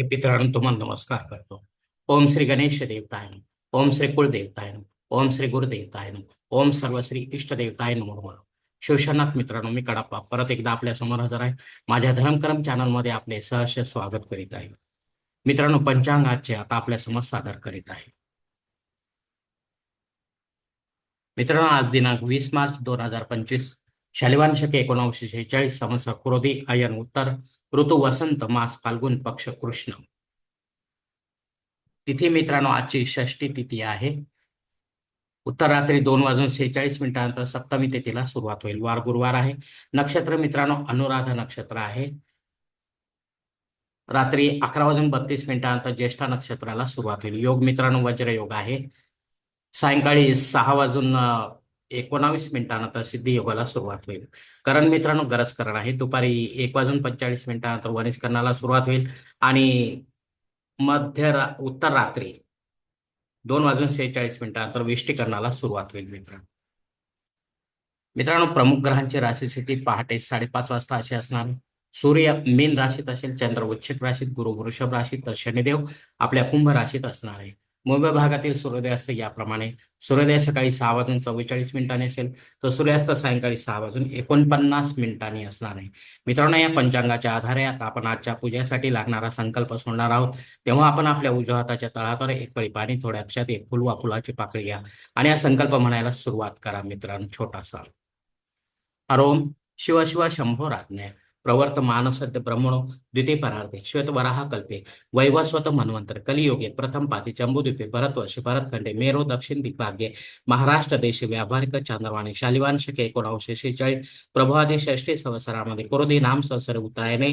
हे पितरांनो तुम्हाला नमस्कार करतो. ओम श्री गणेश देवताय ओम श्री कुलदेवताय ओम श्री गुरुदेवताय ओम सर्व श्री इष्टदेवताय नमो शिवशनाथ मित्रांनो मी कडाप्पा परत एकदा आपल्यासमोर हजर आहे. माझ्या धर्मकरम चॅनलमध्ये आपले सहर्ष स्वागत करीत आहे. मित्रांनो पंचांग आजचे आता आपल्यासमोर सादर करीत आहे. मित्रांनो आज दिनांक वीस मार्च दोन हजार पंचवीस. शालिवान शके एकोणावीसशे शेहेचाळीस समस्या क्रोधी अयन उत्तर ऋतू वसंत मास फाल्गुन पक्ष कृष्ण. तिथी मित्रांनो आजची षष्टी तिथी आहे. उत्तर रात्री दोन वाजून सेहेचाळीस मिनिटानंतर सप्तमी तिथीला सुरुवात होईल. वार गुरुवार आहे. नक्षत्र मित्रांनो अनुराधा नक्षत्र आहे. रात्री अकरा वाजून बत्तीस मिनिटानंतर ज्येष्ठा नक्षत्राला सुरुवात होईल. योग मित्रांनो वज्र योग आहे. सायंकाळी सहा वाजून एकोणावीस मिनिटानंतर सिद्धी योगाला सुरुवात होईल. करण मित्रांनो गरज करण आहे. दुपारी एक वाजून पंचेचाळीस मिनिटानंतर वनिष्करणाला सुरुवात होईल. आणि मध्य रा- उत्तर रात्री दोन वाजून सेहेचाळीस मिनिटानंतर विष्टीकरणाला सुरुवात होईल मित्रांनो. मित्रांनो प्रमुख ग्रहांची राशी स्थिती पहाटे साडेपाच वाजता अशी असणार. सूर्य मीन राशीत असेल चंद्र वृश्चिक राशीत गुरु वृषभ राशीत तर शनिदेव आपल्या कुंभ राशीत असणार आहे. मुंबई भागातील सूर्योदय असते याप्रमाणे. सूर्योदय सकाळी सहा वाजून चव्वेचाळीस मिनिटांनी असेल. तर सूर्यास्त सायंकाळी सहा वाजून एकोणपन्नास मिनिटांनी असणार आहे. मित्रांनो या पंचांगाच्या आधारे आता आपण आजच्या पूजेसाठी लागणारा संकल्प सोडणार आहोत. तेव्हा आपण आपल्या उजव्या हाताच्या तळाद्वारे एक परिपाणी थोड्या अक्षात एक फुल वा फुलाची पाकळी घ्या. आणि हा संकल्प म्हणायला सुरुवात करा मित्रांनो छोटासा. अरोम शिव शिव शंभो राज्ञ. प्रवर्तमान सद्य ब्रह्मणो द्वितीय परार्थे श्वेत वराह कल्पे। वैवस्वत मन्वंतर कलियोगे प्रथम पाती चंबुद्वीपे भरतवर्षी भरतखंडे मेरो दक्षिण दिग्भाग्ये महाराष्ट्र देश व्यावहारिक चांद्रवाणी शालिवान शके एकोणावीसशे शेहेचाळीस प्रभादे षष्ठी संवत्सरामध्ये कुरोधी नाम संवत्सर उत्तरायणे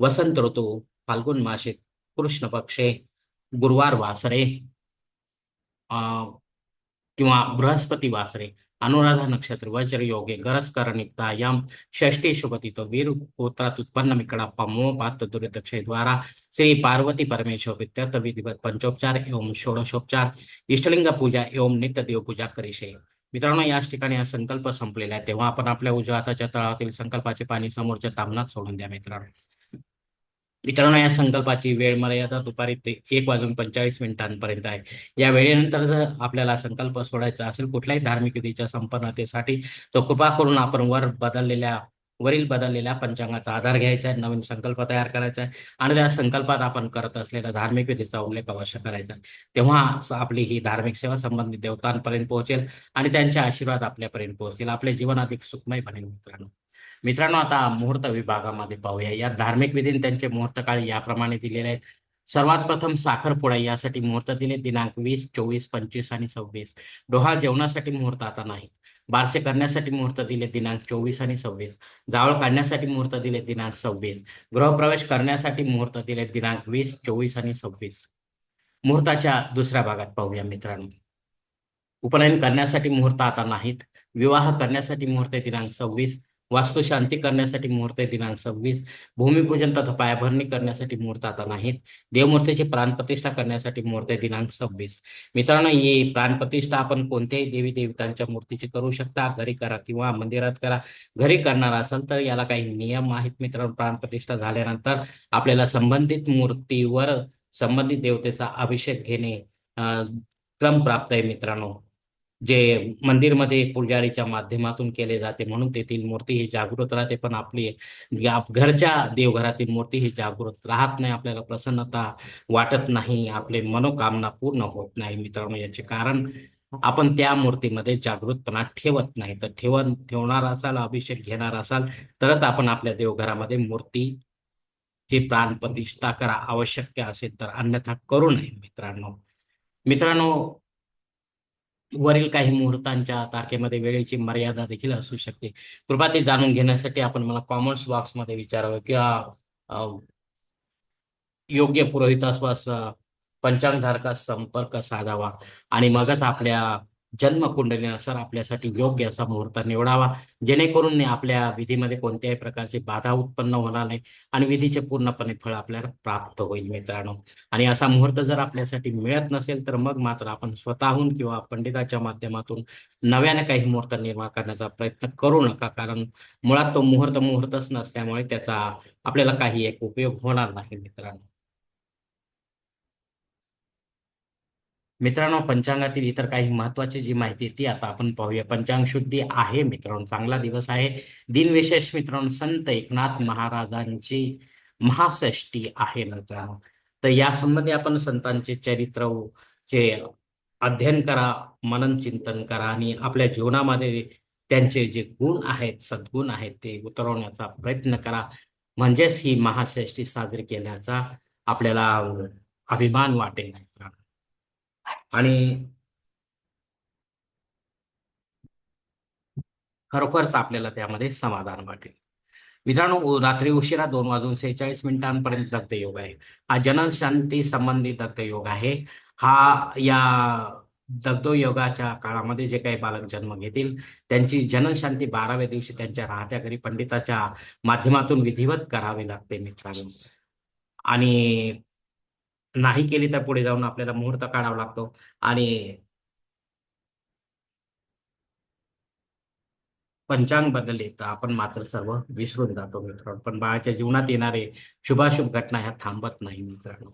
वसंत ऋतू फाल्गुन मासे कृष्ण पक्षे गुरुवार वासरे अं, किंवा बृहस्पती वासरे अनुराधा नक्षत्र वज्र योगे गरज करणिकता यम षष्टी शुभतितो वीर गोत्रात उत्पन्न मिकडाप्पा मो पात्र दुर्दक्षे द्वारा श्री पार्वती परमेश्वर विद्यार्थ विधिवत पंचोपचार एवं षोडशोपचार इष्टलिंग पूजा एवं नित्यदेव पूजा करीशे मित्रांनो याच ठिकाणी हा संकल्प संपलेला आहे तेव्हा आपण आपल्या उजव्या हाताच्या तळातील संकल्पाचे पाणी समोरच्या तामनात सोडून द्या मित्रांनो मित्रांनो या संकल्पाची वेळ मर्यादा दुपारी ते एक वाजून पंचेचाळीस मिनिटांपर्यंत आहे. या वेळेनंतर जर आपल्याला संकल्प सोडायचा असेल कुठल्याही धार्मिक विधीच्या संपन्नतेसाठी तो कृपा करून आपण वर बदललेल्या वरील बदललेल्या पंचांगाचा आधार घ्यायचा आहे नवीन संकल्प तयार करायचा आहे आणि त्या संकल्पात आपण करत असलेल्या धार्मिक विधीचा उल्लेख अवश्य करायचा तेव्हा आपली ही धार्मिक सेवा संबंधित देवतांपर्यंत पोहोचेल आणि त्यांचे आशीर्वाद आपल्यापर्यंत पोहोचतील. आपले जीवन अधिक सुखमय बनेल मित्रांनो. मित्रांनो आता मुहूर्त विभागामध्ये पाहूया. या धार्मिक विधीने त्यांचे मुहूर्त काळ याप्रमाणे दिलेले आहेत. सर्वात प्रथम साखरपुडा यासाठी मुहूर्त दिले. दिनांक वीस चोवीस पंचवीस आणि सव्वीस. डोहा जेवणासाठी मुहूर्त आता नाही. बारसे करण्यासाठी मुहूर्त दिले दिनांक चोवीस आणि सव्वीस. जावळ काढण्यासाठी मुहूर्त दिले दिनांक सव्वीस. गृहप्रवेश करण्यासाठी मुहूर्त दिले दिनांक वीस चोवीस आणि सव्वीस. मुहूर्ताच्या दुसऱ्या भागात पाहूया मित्रांनो. उपनयन करण्यासाठी मुहूर्त आता नाहीत. विवाह करण्यासाठी मुहूर्त दिनांक सव्वीस. वास्तुशांती करण्यासाठी मुहूर्त आहे दिनांक सव्वीस. भूमिपूजन तथा पायाभरणी करण्यासाठी मुहूर्त आता नाहीत. देवमूर्तीची प्राणप्रतिष्ठा करण्यासाठी मुहूर्त आहे दिनांक सव्वीस. मित्रांनो ही प्राणप्रतिष्ठा आपण कोणत्याही देवी देवतांच्या मूर्तीची करू शकता. घरी करा किंवा मंदिरात करा. घरी करणार असाल तर याला काही नियम आहेत मित्रांनो. प्राणप्रतिष्ठा झाल्यानंतर आपल्याला संबंधित मूर्तीवर संबंधित देवतेचा अभिषेक घेणे क्रम प्राप्त आहे मित्रांनो. जे मंदिरमध्ये पुजारीच्या माध्यमातून केले जाते म्हणून तेथील मूर्ती ही जागृत राहते. पण आपली या घरच्या देवघरातील मूर्ती ही जागृत राहत नाही. आपल्याला प्रसन्नता वाटत नाही. आपले मनोकामना पूर्ण होत नाही. मित्रांनो याचे कारण आपण त्या मूर्तीमध्ये जागृतपणा ठेवत नाही. तर ठेवण ठेवणार असाल अभिषेक घेणार असाल तरच आपण आपल्या देवघरामध्ये मूर्ती ही प्राणप्रतिष्ठा करा आवश्यक असेल तर अन्यथा करू नये मित्रांनो. मित्रांनो वरील काही मुहूर्तांच्या तारखेमध्ये वेळेची मर्यादा देखील असू शकते. कृपा ते जाणून घेण्यासाठी आपण मला कॉमेंट्स बॉक्समध्ये विचारावं किंवा योग्य पुरोहितास पंचांगधारकास संपर्क साधावा आणि मगच आपल्या जन्मकुंडलीनुसार आपल्यासाठी योग्य असा मुहूर्त निवडावा जेणेकरून आपल्या विधीमध्ये कोणत्याही प्रकारची बाधा उत्पन्न होणार नाही आणि विधीचे पूर्णपणे फळ आपल्याला प्राप्त होईल मित्रांनो. आणि असा मुहूर्त जर आपल्यासाठी मिळत नसेल तर मग मात्र आपण स्वतःहून किंवा पंडिताच्या माध्यमातून नव्याने काही मुहूर्त निर्माण करण्याचा प्रयत्न करू नका कारण मुळात तो मुहूर्त मुहूर्तच नसल्यामुळे त्याचा आपल्याला काही एक उपयोग होणार नाही मित्रांनो. मित्रांनो पंचांगातील इतर काही महत्वाची जी माहिती ती आता आपण पाहूया. पंचांग शुद्धी आहे मित्रांनो चांगला दिवस आहे. दिनविशेष मित्रांनो संत एकनाथ महाराजांची महाषष्टी आहे मित्रांनो. तर या संबंधी आपण संतांचे चरित्र चे अध्ययन करा मनन चिंतन करा आणि आपल्या जीवनामध्ये त्यांचे जे गुण आहेत सद्गुण आहेत ते उतरवण्याचा प्रयत्न करा. म्हणजेच ही महाषष्टी साजरी केल्याचा आपल्याला अभिमान वाटेल. आणि खरोखरच आपल्याला त्यामध्ये समाधान वाटेल. मित्रांनो रात्री उशिरा दोन वाजून सेहेचाळीस मिनिटांपर्यंत दग्ध योग आहे. हा जनशांती संबंधी दग्ध योग आहे. हा या दग्ध योगाच्या काळामध्ये जे काही बालक जन्म घेतील त्यांची जननशांती बाराव्या दिवशी त्यांच्या राहत्या घरी पंडिताच्या माध्यमातून विधिवत करावी लागते मित्रांनो. आणि नाही केली तर पुढे जाऊन आपल्याला मुहूर्त काढावा लागतो. आणि पंचांग बदलले तर आपण मात्र सर्व विसरून जातो मित्रांनो. पण बाळाच्या जीवनात येणारे शुभाशुभ घटना ह्या थांबत नाही मित्रांनो.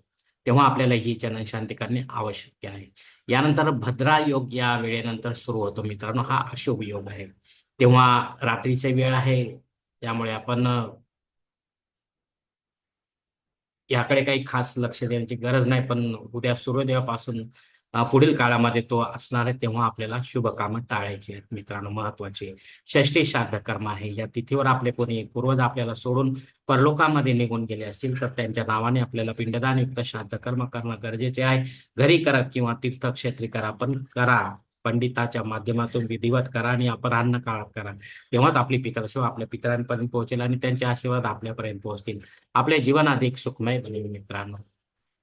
तेव्हा आपल्याला ही जनशांती करणे आवश्यक आहे. यानंतर भद्रा योग या वेळेनंतर सुरू होतो मित्रांनो. हा अशुभ योग आहे. तेव्हा रात्रीचा वेळ आहे. त्यामुळे आपण याकडे काही खास लक्ष देण्याची गरज नाही पण उद्या सूर्योदयापासून पुढील काळामध्ये तो असणार आहे तेव्हा आपल्याला शुभ कामं टाळायची आहेत. मित्रांनो महत्वाची षष्टी श्राद्ध कर्म आहे. या तिथीवर आपले कोणी पूर्वज आपल्याला सोडून परलोकामध्ये निघून गेले असतील तर त्यांच्या नावाने आपल्याला पिंडदानयुक्त श्राद्ध कर्म करणं गरजेचे आहे. घरी करा किंवा तीर्थक्षेत्री करा पण करा. पंडिताच्या माध्यमातून विधिवत करा आणि अपराह्न काळात करा. तेव्हाच आपली पितरसेवा आपल्या पितरांपर्यंत पोहोचेल आणि त्यांचे आशीर्वाद आपल्यापर्यंत पोहोचतील. आपले जीवन अधिक सुखमय बनेल मित्रांनो.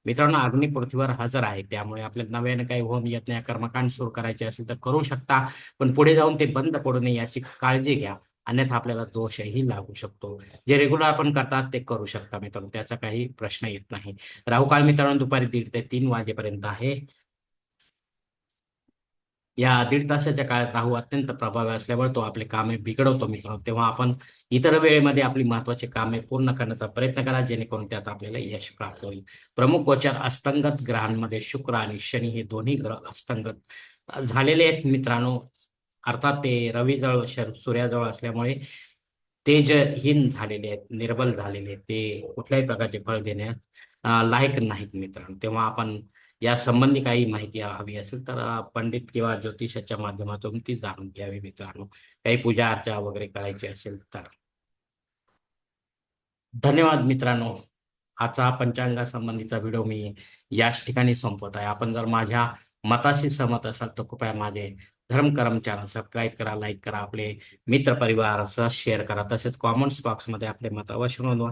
मित्रांनो अग्नी पृथ्वीवर हजर आहे. त्यामुळे आपल्याला नव्याने काही होम यज्ञ कर्मकांड सुरू करायचे असेल तर करू शकता. पण पुढे जाऊन ते बंद पडू नये याची काळजी घ्या. अन्यथा आपल्याला दोषही लागू शकतो. जे रेग्युलर आपण करतात ते करू शकता मित्रांनो. त्याचा काही प्रश्न येत नाही. राहुकाळ मित्रांनो दुपारी दीड ते तीन वाजेपर्यंत आहे. या दीड तासाच्या काळात राहू अत्यंत प्रभावी असल्यामुळे तो आपले कामे बिघडवतो मित्रांनो. तेव्हा आपण इतर वेळेमध्ये आपली महत्वाची कामे पूर्ण करण्याचा प्रयत्न करा जेणेकरून त्यात आपल्याला यश प्राप्त होईल. प्रमुख गोचर अस्तंगत ग्रहांमध्ये शुक्र आणि शनी हे दोन्ही ग्रह अस्तंगत झालेले आहेत मित्रांनो. अर्थात ते रवीजवळ शर- सूर्याजवळ असल्यामुळे तेजहीन झालेले आहेत निर्बल झालेले आहेत. ते कुठल्याही प्रकारचे फळ देण्यात लायक नाहीत मित्रांनो. तेव्हा आपण या संबंधी काही माहिती हवी असेल तर पंडित किंवा ज्योतिषाच्या माध्यमातून ती जाणून घ्यावी मित्रांनो. काही पूजा अर्चा वगैरे करायची असेल तर. धन्यवाद मित्रांनो. आजचा पंचांगा संबंधीचा व्हिडिओ मी याच ठिकाणी संपवत आहे. आपण जर माझ्या मताशी सहमत असाल तर कृपया माझे धर्मकर्म चॅनल सबस्क्राईब करा लाईक करा आपले मित्र सहज शेअर करा. तसेच कॉमेंट्स बॉक्समध्ये आपले मत अवश्य नोंदवा.